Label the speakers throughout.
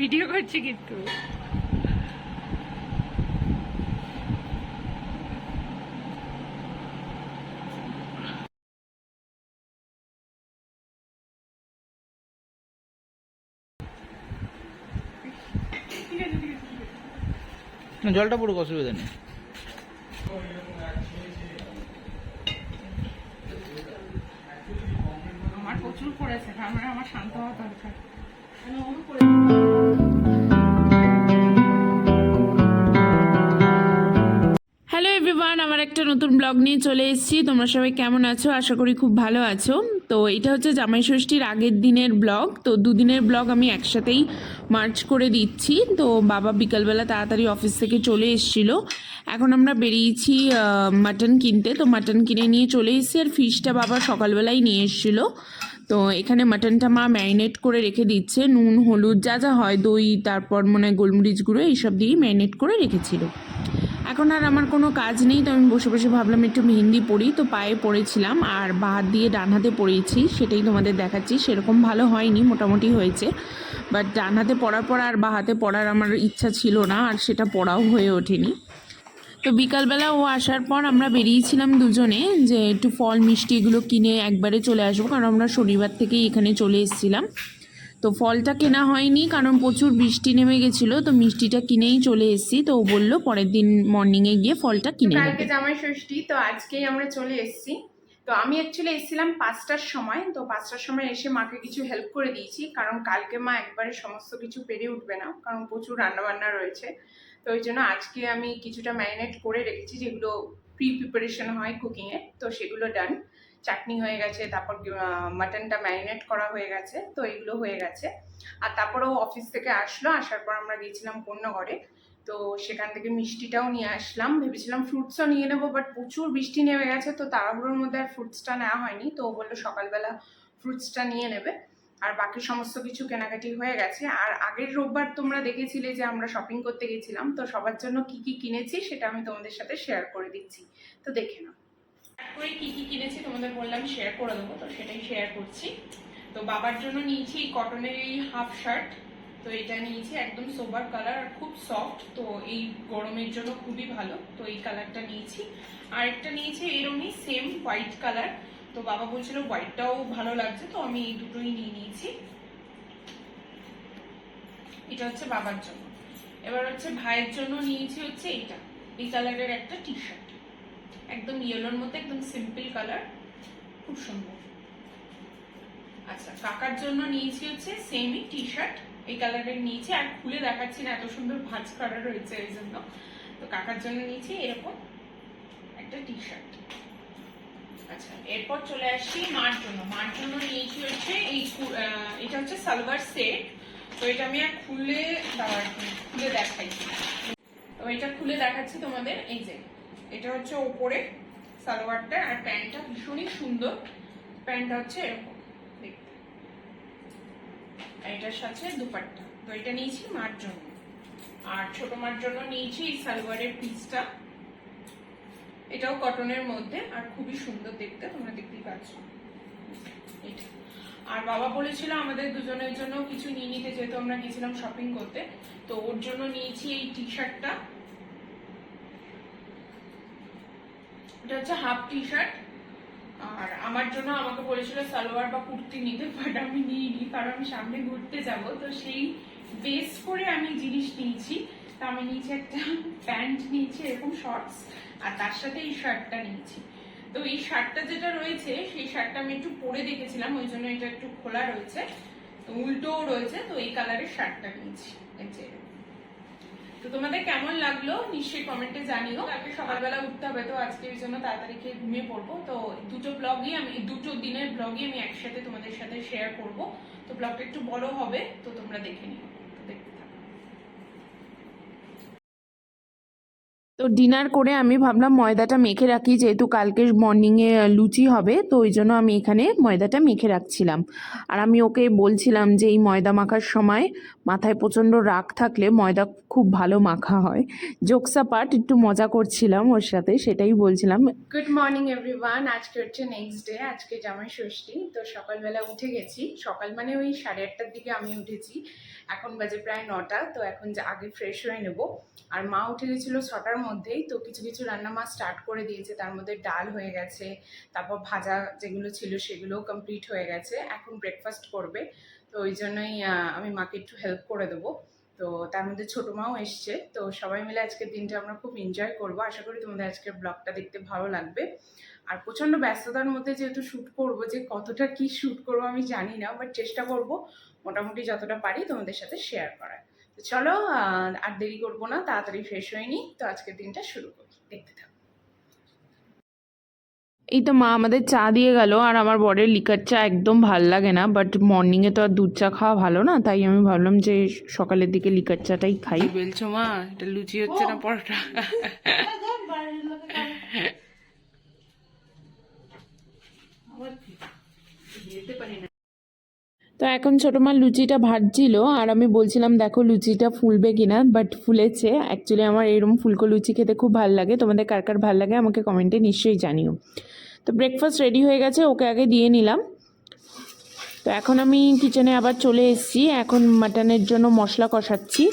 Speaker 1: Video করছি কিন্তু।
Speaker 2: জলটা পড়ুক অসুবিধা নেই।
Speaker 1: আমার প্রচুর পড়েছে তার মানে আমার শান্ত হওয়া দরকার। হ্যালো আমার একটা নতুন ব্লগ নিয়ে চলে এসেছি। তোমরা সবাই কেমন আছো? আশা করি খুব ভালো আছো। তো এটা হচ্ছে জামাই ষষ্ঠীর আগের দিনের ব্লগ তো দুদিনের ব্লগ আমি একসাথেই মার্চ করে দিচ্ছি। তো বাবা বিকালবেলা তাড়াতাড়ি অফিস থেকে চলে এসেছিল। এখন আমরা বেরিয়েছি মাটন কিনতে। তো মাটন কিনে নিয়ে চলে এসেছি আর ফিশটা বাবা সকালবেলাই নিয়ে এসেছিল। তো এখানে মাটনটা মা ম্যারিনেট করে রেখে দিচ্ছে, নুন, হলুদ, যা যা হয়, দই, তারপর মনে হয় গোলমরিচ গুঁড়ো, এইসব দিয়েই ম্যারিনেট করে রেখেছিল। এখন আর আমার কোনো কাজ নেই, তো আমি বসে বসে ভাবলাম একটু মেহেন্দি পড়ি তো পায়ে পড়েছিলাম আর বা হাত দিয়ে ডান হাতে পড়িয়েছি সেটাই তোমাদের দেখাচ্ছি, সেরকম ভালো হয়নি, মোটামুটি হয়েছে। বাট ডান হাতে পড়ার পর আর বা হাতে পড়ার আমার ইচ্ছা ছিল না, আর সেটা পড়াও হয়ে ওঠেনি। তো বিকালবেলা ও আসার পর আমরা বেরিয়েছিলাম দুজনে যে একটু ফল মিষ্টি এগুলো কিনে একবারে চলে আসব, কারণ আমরা শনিবার থেকেই এখানে চলে এসেছিলাম। তো ফলটা কেনা হয়নি, কারণ প্রচুর বৃষ্টি নেমে গেছিল, তো মিষ্টিটা কিনেই চলে এসেছি। তো ও বলল পরের দিন মর্নিংয়ে গিয়ে ফলটা কিনে
Speaker 3: কালকে জামাই ষষ্ঠী তো আজকেই আমরা চলে এসেছি। তো আমি অ্যাকচুয়ালি এসেছিলাম পাঁচটার সময়, তো পাঁচটার সময় এসে মাকে কিছু হেল্প করে দিয়েছি, কারণ কালকে মা একবারে সমস্ত কিছু পেরে উঠবে না, কারণ প্রচুর রান্নাবান্না রয়েছে। তো ওই জন্য আজকে আমি কিছুটা ম্যারিনেট করে রেখেছি, যেগুলো প্রি প্রিপারেশন হয় কুকিংয়ে তো সেগুলো ডান চাটনি হয়ে গেছে, তারপর মাটনটা ম্যারিনেট করা হয়ে গেছে, তো এগুলো হয়ে গেছে। আর তারপরেও অফিস থেকে আসলো, আসার পর আমরা গিয়েছিলাম কন্যাগড়ে। তো সেখান থেকে মিষ্টিটাও নিয়ে আসলাম। ভেবেছিলাম ফ্রুটসও নিয়ে নেব বাট প্রচুর বৃষ্টি নেমে গেছে, তো তাড়াহুড়োর মধ্যে আর ফ্রুটসটা নেওয়া হয়নি। তো বলল সকালবেলা ফ্রুটসটা নিয়ে নেবে। আর বাকি সমস্ত কিছু কেনাকাটি হয়ে গেছে। আর আগের রোববার তোমরা দেখেছিলে যে আমরা শপিং করতে গেছিলাম, তো সবার জন্য কি কি কিনেছি সেটা আমি তোমাদের সাথে শেয়ার করে দিচ্ছি। তো দেখে নাও। করে কি কি কিনেছি তোমাদের বললাম শেয়ার করে দেবো, তো সেটাই শেয়ার করছি। তো বাবার জন্য নিয়েছি কটনের এই হাফ শার্ট তো এটা নিয়েছি একদম সোবার কালার আর খুব সফট তো এই গরমের জন্য খুবই ভালো, তো এই কালারটা নিয়েছি। আর একটা নিয়েছি এরমই সেম হোয়াইট কালার তো বাবা বলছিল হোয়াইটটাও ভালো লাগছে, তো আমি এই দুটোই নিয়ে নিয়েছি। এটা হচ্ছে বাবার জন্য। এবার হচ্ছে ভাইয়ের জন্য নিয়েছি হচ্ছে এইটা এই কালারের একটা টি শার্ট একদম ইয়েলোর মধ্যে, একদম সিম্পল কালার খুব সুন্দর। আচ্ছা কাকার জন্য নিয়েছি হচ্ছে সেমই টি শার্ট এই কালারের নিয়েছি। আর খুলে দেখাচ্ছি না, এত সুন্দর ভাঁজ করা রয়েছে এই জন্য। তো কাকার জন্য নিয়েছি এরকম একটা টি শার্ট আচ্ছা এরপর চলে আসছি মার জন্য। মার জন্য নিয়েছি হচ্ছে এই এটা হচ্ছে সালভার সেট। তো এটা আমি আর খুলে খুলে দেখাই তো এটা খুলে দেখাচ্ছি তোমাদের, এই যে, এটা হচ্ছে ওপরে সালোয়ারটা আর প্যান্টটা ভীষণই সুন্দর। প্যান্টটা হচ্ছে এরকম, দেখতে। এটার সাথে দুপাট্টা। তো এটা নিয়েছি মার জন্য। আর ছোট মার জন্য নিয়েছি এই সালোয়ারের পিসটা। এটাও কটনের মধ্যে, আর খুবই সুন্দর দেখতে, তোমরা দেখতেই পাচ্ছ। আর বাবা বলেছিল আমাদের দুজনের জন্য কিছু নিয়ে নিতে, যেহেতু আমরা গেছিলাম শপিং করতে, তো ওর জন্য নিয়েছি এই টি শার্টটা এটা হচ্ছে হাফ টি শার্ট আর আমার জন্য আমাকে বলেছিল সালোয়ার বা কুর্তি নিতে বাট আমি নিইনি, কারণ আমি সামনে ঘুরতে যাব, তো সেই বেস করে আমি জিনিস নিয়েছি। তা আমি নিয়েছি একটা প্যান্ট নিয়েছি, এরকম শর্টস আর তার সাথে এই শার্টটা নিয়েছি। তো এই শার্টটা যেটা রয়েছে, সেই শার্টটা আমি একটু পরে দেখেছিলাম, ওই জন্য এটা একটু খোলা রয়েছে উল্টোও রয়েছে, তো এই কালারের শার্টটা নিয়েছি তো তোমাদের কেমন লাগল? নিশ্চয়ই কমেন্টে জানিও। কালকে সকালবেলা উঠতে হবে, তো আজকে ওই জন্য তাড়াতাড়ি খেয়ে ঘুমিয়ে পড়ব। তো দুটো ব্লগই আমি, দুটো দিনের ব্লগই আমি একসাথে তোমাদের সাথে শেয়ার করব। তো ব্লগটা একটু বড় হবে, তো তোমরা দেখে নিও তো দেখতে থাকো
Speaker 1: তো ডিনার করে আমি ভাবলাম ময়দাটা মেখে রাখি, যেহেতু কালকে মর্নিংয়ে লুচি হবে, তো ওই জন্য আমি এখানে ময়দাটা মেখে রাখছিলাম। আর আমি ওকে বলছিলাম যে, এই ময়দা মাখার সময় মাথায় প্রচণ্ড রাগ থাকলে ময়দা খুব ভালো মাখা হয়। জোকসা পার্ট একটু মজা করছিলাম ওর সাথে, সেটাই বলছিলাম।
Speaker 3: গুড মর্নিং এভরিওয়ান আজকে হচ্ছে নেক্সট ডে আজকে জামাই ষষ্ঠী, তো সকালবেলা উঠে গেছি। সকাল মানে ওই সাড়ে আটটার দিকে আমি উঠেছি। এখন বাজে প্রায় নটা, তো এখন যে আগে ফ্রেশ হয়ে নেব। আর মা উঠে গেছিল ছটার মধ্যেই, তো কিছু কিছু রান্না মা স্টার্ট করে দিয়েছে। তার মধ্যে ডাল হয়ে গেছে, তারপর ভাজা যেগুলো ছিল সেগুলো কমপ্লিট হয়ে গেছে। এখন ব্রেকফাস্ট করবে, তো ওই জন্যই আমি মাকে একটু হেল্প করে দেবো। তো তার মধ্যে ছোটো মাও এসছে, তো সবাই মিলে আজকের দিনটা আমরা খুব এনজয় করব। আশা করি তোমাদের আজকের ব্লগটা দেখতে ভালো লাগবে। আর প্রচণ্ড ব্যস্ততার মধ্যে যেহেতু শ্যুট করব যে কতটা কি শ্যুট করব আমি জানি না বাট চেষ্টা করব মোটামুটি যতটা পারি তোমাদের সাথে শেয়ার করার। তো চলো আর দেরি করব না তাড়াতাড়ি ফ্রেশ হয়ে নিই। তো আজকের দিনটা শুরু করি। দেখতে থাকো।
Speaker 1: এই তো মা আমাদের চা দিয়ে গেল আর আমার বরের লিকার চা একদম ভালো লাগে না বাট মর্নিংয়ে তো আর দুধ চা খাওয়া ভালো না তাই আমি ভাবলাম যে সকালের দিকে লিকার চাটাই খাই।
Speaker 2: বেলছো মা? এটা লুচি হচ্ছে না পরোটা?
Speaker 1: তো এখন ছোটো মা লুচিটা ভাজছিল, আর আমি বলছিলাম, দেখো লুচিটা ফুলবে কিনা? বাট ফুলেছে। অ্যাকচুয়ালি আমার এরকম ফুলকো লুচি খেতে খুব ভালো লাগে। তোমাদের কার কার ভালো লাগে আমাকে কমেন্টে নিশ্চয়ই জানিও। তো ব্রেকফাস্ট রেডি হয়ে গেছে, ওকে আগে দিয়ে নিলাম। তো এখন আমি কিচেনে আবার চলে এসেছি। এখন মাটনের জন্য মশলা কষাচ্ছি।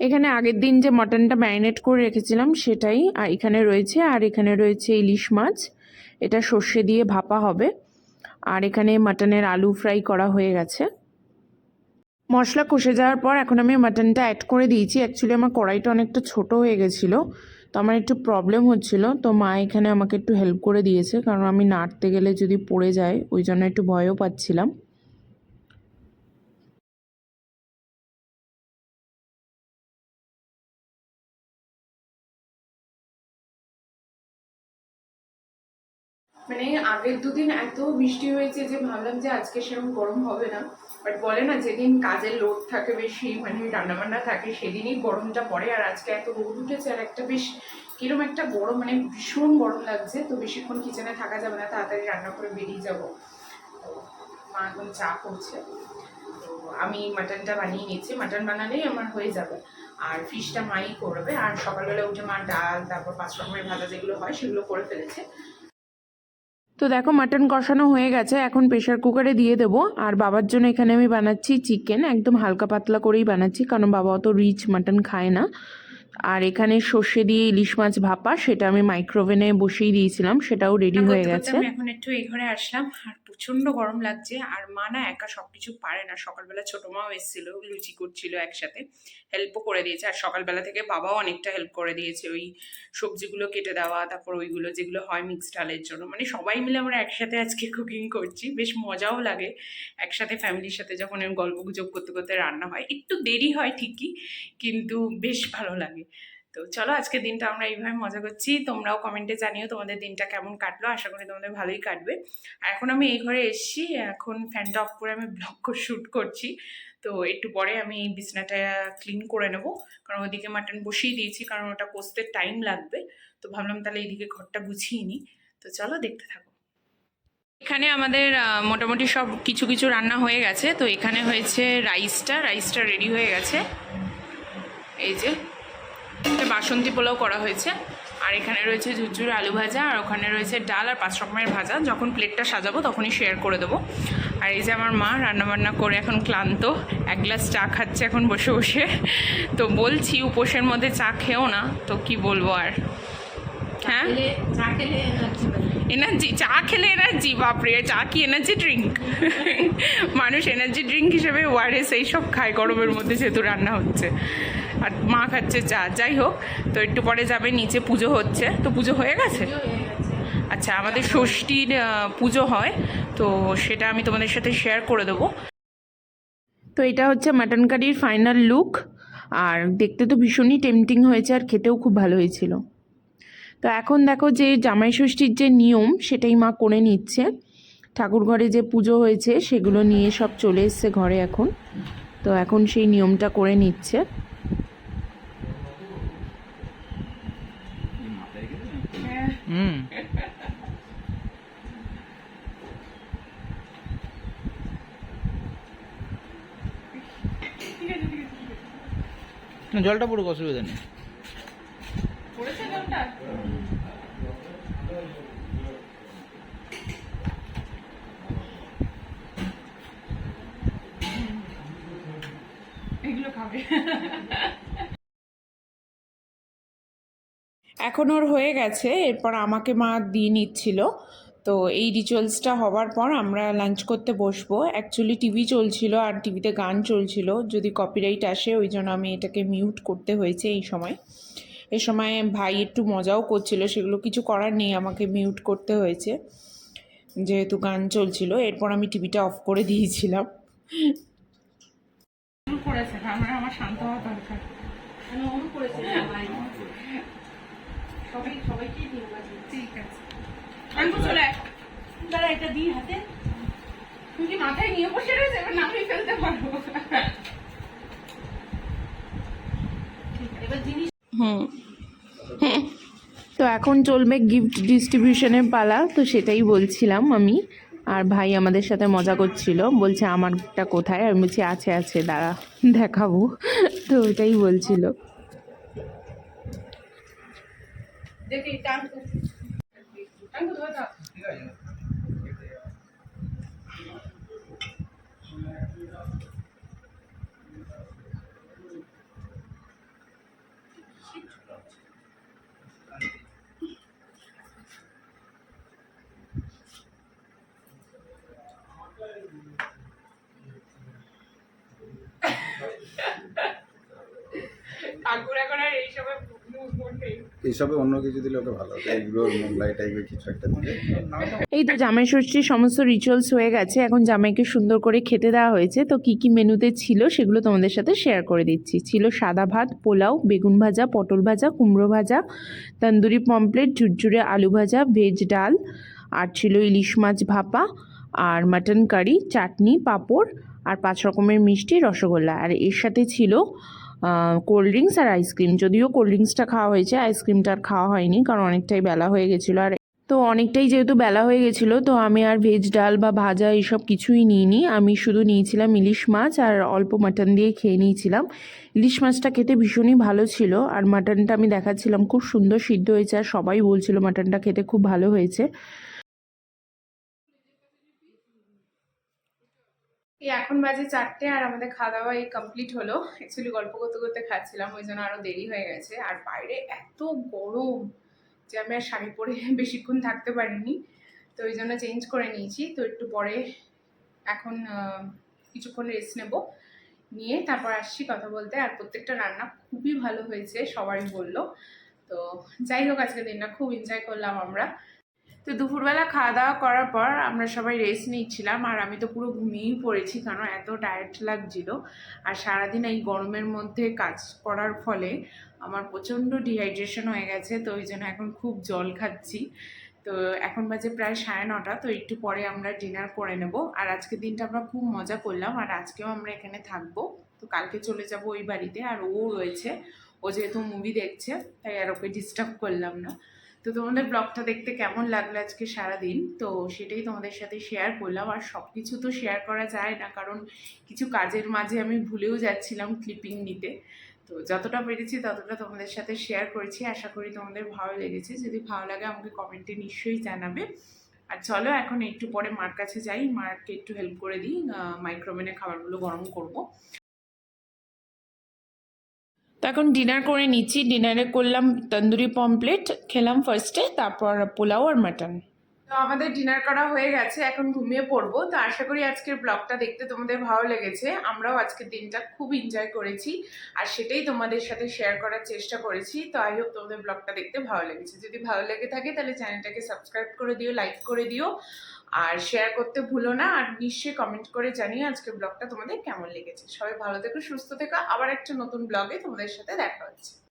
Speaker 1: এখানে আগের দিন যে মটনটা ম্যারিনেট করে রেখেছিলাম সেটাই, আর এখানে রয়েছে, আর এখানে রয়েছে ইলিশ মাছ। এটা সর্ষে দিয়ে ভাপা হবে। আর এখানে মাটনের আলু ফ্রাই করা হয়ে গেছে। মশলা কষে যাওয়ার পর এখন আমি মাটনটা অ্যাড করে দিয়েছি। অ্যাকচুয়ালি আমার কড়াইটা অনেকটা ছোট হয়ে গেছিল, তো আমার একটু প্রবলেম হচ্ছিল। তো মা এখানে আমাকে একটু হেল্প করে দিয়েছে, কারণ আমি নাড়তে গেলে যদি পড়ে যায়, ওই জন্য একটু ভয়ও পাচ্ছিলাম।
Speaker 3: মানে আগের দুদিন এত বৃষ্টি হয়েছে যে ভাবলাম যে আজকে সেরকম গরম হবে না। বাট বলে না, যেদিন কাজের লোড থাকে বেশি মানে রান্নাবান্না থাকে, সেদিনই গরমটা পড়ে। আর আজকে এত রোদ উঠেছে, আর একটা বেশ কিরম একটা গরম মানে ভীষণ গরম লাগছে। তো বেশিক্ষণ কিচেনে থাকা যাবে না, তাড়াতাড়ি রান্না করে বেরিয়ে যাব। মা এখন চা করছে। তো আমি মাটনটা বানিয়ে নিচ্ছি মাটন বানালেই আমার হয়ে যাবে। আর ফিশটা মাই করবে। আর সকালবেলা উঠে মা ডাল, তারপর পাঁচ রকমের ভাজা যেগুলো হয়, সেগুলো করে ফেলেছে।
Speaker 1: দেখো মাটন কষানো হয়ে গেছে এখন প্রেশার কুকারে দিয়ে দেব। আর বাবার জন্য এখানে আমি বানাচ্ছি চিকেন একদম হালকা পাতলা করেই বানাচ্ছি কারণ বাবা অত রিচ মাটন খায় না। আর এখানে সর্ষে দিয়ে ইলিশ মাছ ভাপা সেটা আমি মাইক্রোওভেনে বসিয়ে দিয়েছিলাম সেটাও রেডি হয়ে গেছে।
Speaker 3: এখন একটু এই ঘরে আসলাম। আর প্রচণ্ড গরম লাগছে আর মা না একা সবকিছু পারে না। সকালবেলা ছোট মাও এসেছিল, লুচি করছিল একসাথে। হেল্পও করে দিয়েছে। আর সকালবেলা থেকে বাবাও অনেকটা হেল্প করে দিয়েছে। ওই সবজিগুলো কেটে দেওয়া, তারপর ওইগুলো যেগুলো হয় মিক্সড ডালের জন্য। মানে সবাই মিলে আমরা একসাথে আজকে কুকিং করছি। বেশ মজাও লাগে। একসাথে ফ্যামিলির সাথে যখন গল্প গুজব করতে করতে রান্না হয়, একটু দেরি হয় ঠিকই, কিন্তু বেশ ভালো লাগে। তো চলো আজকে দিনটা আমরা এইভাবে মজা করছি। তোমরাও কমেন্টে জানিও তোমাদের দিনটা কেমন কাটলো। আশা করি তোমাদের ভালোই কাটবে। আর এখন আমি এই ঘরে এসেছি। এখন ফ্যানটা অফ করে আমি ব্লগ শ্যুট করছি। তো একটু পরে আমি বিছনাটা ক্লিন করে নেব। কারণ ওদিকে মাটন বসিয়ে দিয়েছি কারণ ওটা কষতে টাইম লাগবে। তো ভাবলাম তাহলে এইদিকে ঘরটা গুছিয়ে নিই। তো চলো দেখতে থাকো। এখানে আমাদের মোটামুটি সব কিছু কিছু রান্না হয়ে গেছে। তো এখানে হয়েছে রাইসটা রাইসটা রেডি হয়ে গেছে। এই যে বাসন্তী পোলাও করা হয়েছে। আর এখানে রয়েছে ঝুরঝুর আলু ভাজা আর ওখানে রয়েছে ডাল আর পাঁচ রকমের ভাজা। যখন প্লেটটা সাজাবো তখনই শেয়ার করে দেবো। আর এই যে আমার মা রান্নাবান্না করে এখন ক্লান্ত এক গ্লাস চা খাচ্ছে এখন বসে বসে। তো বলছি উপোসের মধ্যে চা খেও না তো কি বলব আর? হ্যাঁ? এনার্জি চা খেলে এনার্জি বাপরে চা কি এনার্জি ড্রিঙ্ক মানুষ এনার্জি ড্রিঙ্ক হিসেবে ওয়ারেস এইসব খায় গরমের মধ্যে যেহেতু রান্না হচ্ছে। আর মা খাচ্ছে চা যাই হোক তো একটু পরে যাবে নিচে পুজো হচ্ছে। তো পুজো হয়ে গেছে? আচ্ছা আমাদের ষষ্ঠীর পুজো হয় তো সেটা আমি তোমাদের সাথে শেয়ার করে দেবো।
Speaker 1: তো এটা হচ্ছে মাটন কারির ফাইনাল লুক আর দেখতে তো ভীষণই টেম্পটিং হয়েছে আর খেতেও খুব ভালো হয়েছিল। তো এখন দেখো যে জামাই ষষ্ঠীর যে নিয়ম সেটাই মা করে নিচ্ছে। ঠাকুর ঘরে যে পুজো হয়েছে সেগুলো নিয়ে সব চলে এসছে ঘরে এখন। তো এখন সেই নিয়মটা করে নিচ্ছে।
Speaker 2: হুম। জলটা পড়ুক অসুবিধা নেই।
Speaker 3: খাবে
Speaker 1: এখন ওর হয়ে গেছে, এরপর আমাকে মা দিয়ে নিচ্ছিল। তো এই রিচুয়ালসটা হওয়ার পর আমরা লাঞ্চ করতে বসবো। অ্যাকচুয়ালি টিভি চলছিল আর টিভিতে গান চলছিল, যদি কপিরাইট আসে, ওই জন্য আমি এটাকে মিউট করতে হয়েছে এই সময়। এই সময় ভাই একটু মজাও করছিল, সেগুলো কিছু করার নেই, আমাকে মিউট করতে হয়েছে। যেহেতু গান চলছিল, এরপর আমি টিভিটা অফ করে দিয়েছিলাম।
Speaker 3: শুরু করেছে আমার আমার শান্ত হওয়া দরকার।
Speaker 2: আমি অনু
Speaker 3: সবাই সবাইকেই ঠিক আছে। আমি চলে
Speaker 2: দাঁড়া এটা দিই হাতে।
Speaker 3: তুমি কি মাথায় নিয়ে বসে রয়েছে? এবার নামিয়ে ফেলতে পারব।
Speaker 2: এবার জিনিস
Speaker 1: হুম। তো এখন চলবে গিফট ডিস্ট্রিবিউশনের পালা তো সেটাই বলছিলাম আমি। আর ভাই আমাদের সাথে মজা করছিল। বলছে, আমারটা কোথায়? আমি বলছি, আছে আছে, দাঁড়া, দেখাবো। তো ওটাই বলছিল।
Speaker 3: দেখি টাঙ্কু টাঙ্কু ধরে দাও ঠাকুর এখন আর এইসবে মুভ নেই
Speaker 4: এইসবে অন্য কিছু দিলে ওকে ভালো এগুলো মোগলাই টাইপের কিছু একটা দিলে।
Speaker 1: এই তো জামাই ষষ্ঠীর সমস্ত রিচুয়ালস হয়ে গেছে, এখন জামাইকে সুন্দর করে খেতে দেওয়া হয়েছে। তো কি কি মেনুতে ছিল সেগুলো তোমাদের সাথে শেয়ার করে দিচ্ছি। ছিল সাদা ভাত, পোলাও, বেগুন ভাজা, পটল ভাজা, কুমড়ো ভাজা, তন্দুরি পমপ্লেট ঝুরঝুরে আলু ভাজা ভেজ ডাল, আর ছিল ইলিশ মাছ ভাপা, আর মাটন কারি চাটনি, পাঁপড়, আর পাঁচ রকমের মিষ্টি রসগোল্লা। আর এর সাথে ছিল কোল্ড ড্রিঙ্কস আর আইসক্রিম যদিও কোল্ড ড্রিঙ্কসটা খাওয়া হয়েছে আইসক্রিমটা আর খাওয়া হয়নি, কারণ অনেকটাই বেলা হয়ে গেছিল। আর তো অনেকটাই যেহেতু বেলা হয়ে গেছিল, তো আমি আর ভেজ ডাল বা ভাজা এইসব কিছুই নিইনি। আমি শুধু নিয়েছিলাম ইলিশ মাছ আর অল্প মাটন দিয়ে খেয়ে নিয়েছিলাম। ইলিশ মাছটা খেতে ভীষণই ভালো ছিল, আর মাটনটা আমি দেখাচ্ছিলাম, খুব সুন্দর সিদ্ধ হয়েছে। আর সবাই বলছিল মাটনটা খেতে খুব ভালো হয়েছে।
Speaker 3: এই এখন বাজে চারটে আর আমাদের খাওয়া দাওয়া এই কমপ্লিট হলো। অ্যাকচুয়ালি গল্প করতে করতে খাচ্ছিলাম, ওই জন্য আরও দেরি হয়ে গেছে। আর বাইরে এত গরম যে আমি আর শাড়ি পরে বেশিক্ষণ থাকতে পারিনি। তো ওই জন্য চেঞ্জ করে নিয়েছি। তো একটু পরে এখন কিছুক্ষণ রেস্ট নেব। নিয়ে তারপর আসছি কথা বলতে। আর প্রত্যেকটা রান্না খুবই ভালো হয়েছে, সবাই বলল। তো যাই হোক, আজকের দিনটা খুব এনজয় করলাম আমরা। তো দুপুরবেলা খাওয়া দাওয়া করার পর আমরা সবাই রেস্ট নিচ্ছিলাম। আর আমি তো পুরো ঘুমিয়েই পড়েছি কারণ এত টায়ার্ড লাগছিল। আর সারাদিন এই গরমের মধ্যে কাজ করার ফলে আমার প্রচণ্ড ডিহাইড্রেশন হয়ে গেছে, তো ওই জন্য এখন খুব জল খাচ্ছি। তো এখন বাজে প্রায় সাড়ে নটা, তো একটু পরে আমরা ডিনার করে নেব। আর আজকের দিনটা আমরা খুব মজা করলাম, আর আজকেও আমরা এখানে থাকব। তো কালকে চলে যাব ওই বাড়িতে, আর ও রয়েছে। ও যেহেতু মুভি দেখছে, তাই আর ওকে ডিস্টার্ব করলাম না। তো তোমাদের ব্লগটা দেখতে কেমন লাগল আজকে সারাদিন? তো সেটাই তোমাদের সাথে শেয়ার করলাম। আর সব কিছু তো শেয়ার করা যায় না, কারণ কিছু কাজের মাঝে আমি ভুলেও যাচ্ছিলাম ক্লিপিং নিতে। তো যতটা পেরেছি ততটা তোমাদের সাথে শেয়ার করেছি। আশা করি তোমাদের ভালো লেগেছে। যদি ভালো লাগে আমাকে কমেন্টে নিশ্চয়ই জানাবে। আর চলো এখন একটু পরে মার কাছে যাই। মাকে একটু হেল্প করে দিই। মাইক্রোওভেনে খাবারগুলো গরম করব।
Speaker 1: এখন ডিনার করে নিচ্ছি। ডিনারে করলাম তন্দুরি পমপ্লেট খেলাম ফার্স্টে তারপর পোলাও আর মাটন
Speaker 3: তো আমাদের ডিনার করা হয়ে গেছে, এখন ঘুমিয়ে পড়ব। তো আশা করি আজকের ব্লগটা দেখতে তোমাদের ভালো লেগেছে। আমরাও আজকের দিনটা খুব এনজয় করেছি আর সেটাই তোমাদের সাথে শেয়ার করার চেষ্টা করেছি। তো আই হোপ তোমাদের ব্লগটা দেখতে ভালো লেগেছে। যদি ভালো লেগে থাকে তাহলে চ্যানেলটাকে সাবস্ক্রাইব করে দিও লাইক করে দিও। আর শেয়ার করতে ভুলো না, আর নিশ্চয়ই কমেন্ট করে জানিয়ে আজকে ব্লগটা তোমাদের কেমন লেগেছে। সবাই ভালো থেকো, সুস্থ থেকো, আবার একটা নতুন ব্লগে তোমাদের সাথে দেখা হচ্ছে।